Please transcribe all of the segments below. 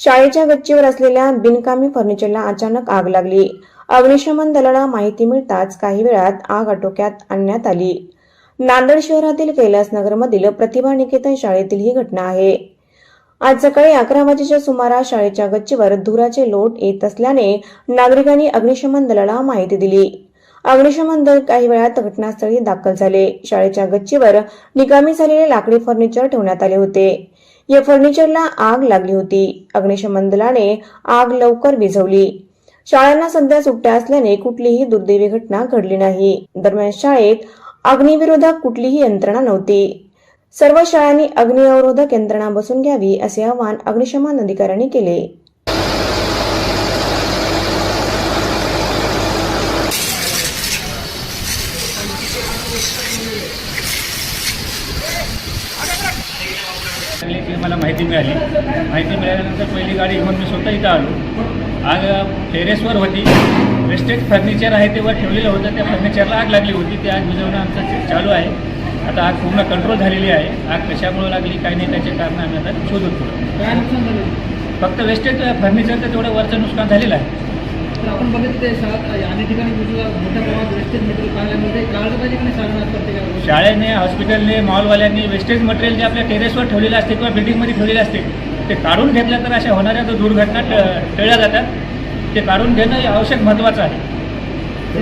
शाळेच्या गच्चीवर असलेल्या बिनकामी फर्निचरला अचानक आग लागली. अग्निशमन दलाला माहिती मिळताच काही वेळात आग आटोक्यात आणण्यात आली. नांदेड शहरातील कैलासनगरमधील प्रतिभा निकेतन शाळेतील ही घटना आहे. आज सकाळी अकरा वाजेच्या सुमारास शाळेच्या गच्चीवर धुराचे लोट येत असल्याने नागरिकांनी अग्निशमन दलाला माहिती दिली. अग्निशमन दल काही वेळात घटनास्थळी दाखल झाले. शाळेच्या गच्चीवर निकामी झालेले लाकडी फर्निचर ठेवण्यात आले होते. या फर्निचरला आग लागली होती. अग्निशमन दलाने आग लवकर विझवली. शाळांना सध्या सुट्ट्या असल्याने कुठलीही दुर्दैवी घटना घडली नाही. दरम्यान शाळेत अग्निविरोधक कुठलीही यंत्रणा नव्हती. सर्व शाळांनी अग्निअवरोधक यंत्रणा बसून घ्यावी असे आवाहन अग्निशमन अधिकाऱ्यांनी केले. लागली की मला माहिती मिळाली. माहिती मिळाल्यानंतर पहिली गाडी घेऊन मी स्वतः इथं आलो. आग टेरेसवर होती. वेस्टेज फर्निचर आहे ते वर ठेवलेलं होतं. त्या फर्निचरला आग लागली होती. ते आग विझवणं आमचं चालू आहे. आता आग पूर्ण कंट्रोल झालेली आहे. आग कशामुळे लागली काय नाही त्याचे कारण आम्ही आता शोधत फक्त वेस्टेज फर्निचरचं तेवढं वरचं नुकसान झालेलं आहे. आपण बघितलं ते अनेक ठिकाणी मोठ्या प्रमाणात वेस्टेज मटेरियल पाहिल्यामुळे ते काढलं पाहिजे की नाही शाळेनं प्रत्येकाला शाळेने हॉस्पिटलने मॉलवाल्यांनी वेस्टेज मटेरियल जे आपल्या टेरेसवर ठेवलेलं असते किंवा बिल्डिंगमध्ये ठेवलेले असते ते काढून घेतलं तर अशा होणाऱ्या जो दुर्घटना ट- टळल्या जातात ते काढून घेणं हे आवश्यक महत्त्वाचं आहे.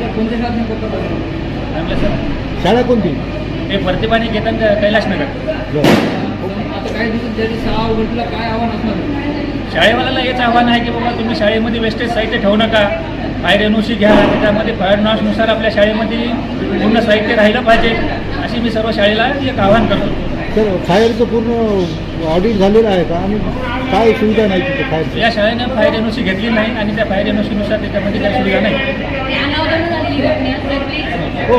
कोणत्या शाळेत सर. शाळा कोणती? हे प्रतिभाने केतन कैलासनगर. आता काही दिवसात ज्याची शाळा उघडतीला काय आव्हान असणार? शाळेवाल्याला हेच आव्हान आहे की बाबा तुम्ही शाळेमध्ये वेस्टेज साहित्य ठेवू नका. फायर एनओसी घ्या त्याच्यामध्ये फायर नॉर्म्सनुसार आपल्या शाळेमध्ये पूर्ण साहित्य राहिलं पाहिजे. अशी मी सर्व शाळेला एक आव्हान करतो. तर फायरचं पूर्ण ऑडिट झालेलं आहे का? आणि काय सुविधा नाही तिथे फायर या शाळेनं फायर एनओसी घेतली नाही आणि त्या फायर एनओसीनुसार त्याच्यामध्ये काही सुविधा नाही. प्लीज हो,